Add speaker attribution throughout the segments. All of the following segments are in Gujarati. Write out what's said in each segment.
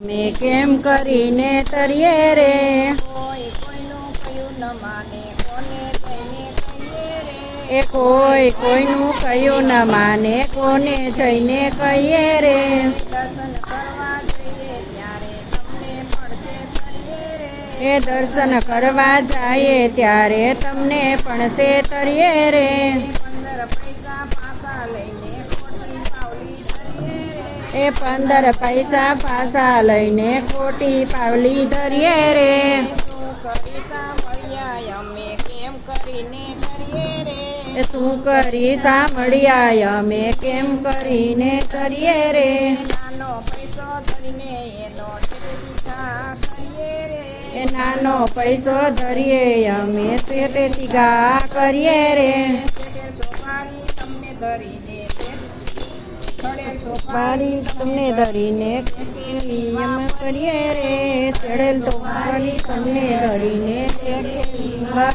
Speaker 1: મેં કેમ કરીને તરીએ રે?
Speaker 2: કોઈ કોઈનું કયું ન માને કોને કહીએ રે?
Speaker 1: એ કોઈ કોઈનું કયું ન માને કોને જઈને કહીએ રે?
Speaker 2: દર્શન કરવા જઈએ ત્યારે તમને મળશે
Speaker 1: એ દર્શન કરવા જાય ત્યારે તમને પણ તે તરીએ રે.
Speaker 2: પંદર પૈસા પાસા લઈને
Speaker 1: એ પંદર પૈસા પાછા લઈને ખોટી પાવલી ધરીએ રે.
Speaker 2: શું
Speaker 1: કરી સાંભળ્યા અમે? કેમ કરીને કરીએ રે?
Speaker 2: નાનો પૈસો ધરીને એનો
Speaker 1: એ નાનો પૈસો ધરીએ અમે પેટેથી ગા કરીએ રે?
Speaker 2: ધરીને
Speaker 1: પારી તમને ધરીને નિયમ કરીએ રે, ચડેલ તો પારી તમને ધરીને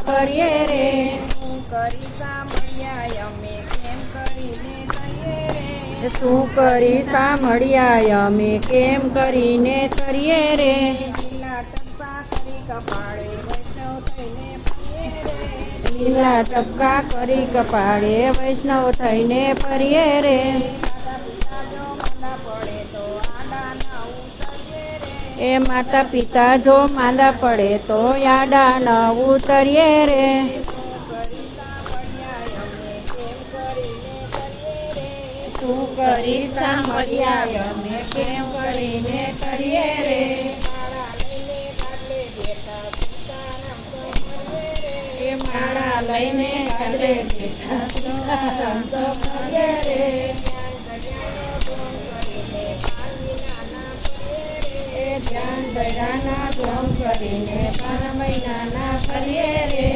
Speaker 1: કરીએ રે.
Speaker 2: શું કરીતા અમે કેમ કરીને
Speaker 1: શું કરી સાંભળ્યા, અમે કેમ કરીને કરીએ
Speaker 2: કરી રે.
Speaker 1: લીલા ટપકા કરી કપાળે વૈષ્ણવ થઈને ફરીએ રે. એ માતા પિતા જો માંદા પડે તો યાડા ન ઉતરીએ રે. શું કરી
Speaker 2: કરીને કરીએ રે
Speaker 1: કેમ કરીને કરીએ રે?
Speaker 2: માળા લઈને તો
Speaker 1: માળા લઈને ગાડે કરીને પાન મહિનાના કરીએ રે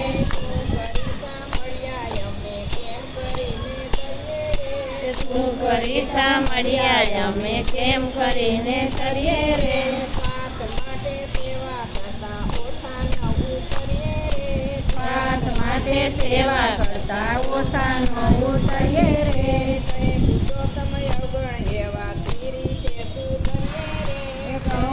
Speaker 1: એ શું કરી સાંભળ્યા અમે કેમ કરીને કરીએ રે. પાઠ માટે સેવા કરતા ઓછા ન ઉતરીએ રે. એ માટે સેવા અવગુણ એવા કીધે સુધરીએ રે. એ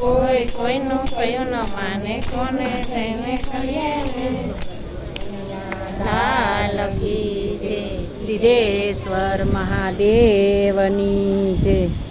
Speaker 1: કોઈ, કોઈનું કયું ન માને, કોને તેને કરીએ રે લાલ કી જય સિદ્ધેશ્વર મહાદેવની જય.